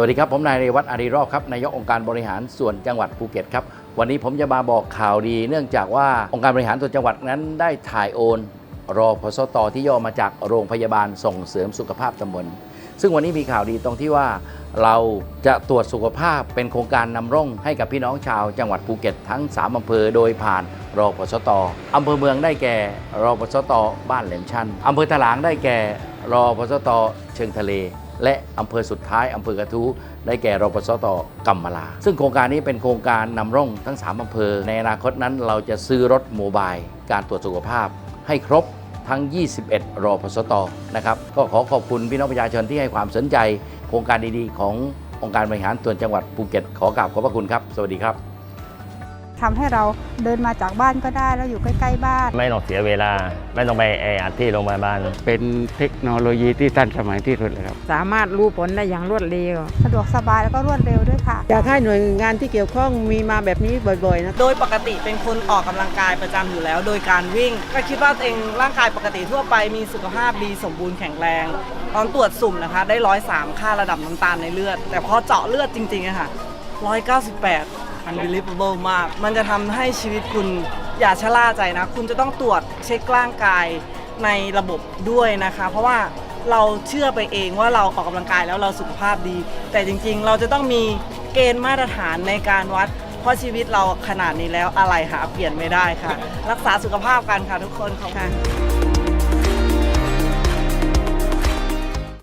วัสดีครับ ผมนายเรวัตอารีรอบครับนายกองค์การบริหารส่วนจังหวัดภูเก็ตครับ วันนี้ผมจะมาบอกข่าวดี เนื่องจากว่าองค์การบริหารส่วนจังหวัดนั้นได้ถ่ายโอน รอพสตที่ย่อมาจากโรงพยาบาลส่งเสริมสุขภาพตำบล ซึ่งวันนี้มีข่าวดีตรงที่ว่าเราจะตรวจสุขภาพเป็นโครงการนำร่องให้กับพี่น้องชาวจังหวัดภูเก็ตทั้ง 3อำเภอโดยผ่านรอพสตอำเภอเมืองได้แก่รอพสตบ้านแหลมชันอำเภอถลางได้แก่รอพสตเชิงทะเล และอำเภอสุดท้ายอำเภอกระทู้ได้แก่รปสตกัมมลา ซึ่งโครงการนี้เป็นโครงการนำร่องทั้ง 3อำเภอ ในอนาคตนั้นเราจะซื้อรถโมบายการตรวจสุขภาพให้ครบ ทั้ง 21 รอพสตนะครับก็ขอขอบคุณพี่น้องประชาชนที่ให้ความสนใจ โครงการดีๆ ขององค์การบริหารส่วนจังหวัดภูเก็ตขอกราบขอบพระคุณครับ สวัสดีครับ ทำให้เราเดินมาจากบ้านก็ได้แล้วอยู่ใกล้ ๆ บ้าน ไม่ต้องเสียเวลา ไม่ต้องไปแออัดที่โรงพยาบาลเป็นเทคโนโลยีที่ทันสมัยที่สุดเลยครับ สามารถรู้ผลได้อย่างรวดเร็ว สะดวกสบายแล้วก็รวดเร็วด้วยค่ะ อยากให้หน่วยงานที่เกี่ยวข้องมีมาแบบนี้บ่อยๆนะโดยปกติเป็นคนออกกำลังกายประจำอยู่แล้ว โดยการวิ่ง ก็คิดว่าตัวเองร่างกายปกติทั่วไปมีสุขภาพดีสมบูรณ์แข็งแรงตอนตรวจสุ่มนะคะ ได้ร้อยสามค่าระดับน้ำตาลในเลือด แต่พอเจาะเลือดจริงๆอะค่ะร้อยเก้าสิบแปด unbelievable มาก มันจะทำให้ชีวิตคุณอย่าชะล่าใจนะ คุณจะต้องตรวจเช็คร่างกายในระบบด้วยนะคะ เพราะว่าเราเชื่อไปเองว่าเราออกกำลังกายแล้วเราสุขภาพดี แต่จริงๆ เราจะต้องมีเกณฑ์มาตรฐานในการวัด เพราะชีวิตเราขนาดนี้แล้วอะไรหาเปลี่ยนไม่ได้ค่ะ รักษาสุขภาพกันค่ะทุกคนขอบคุณ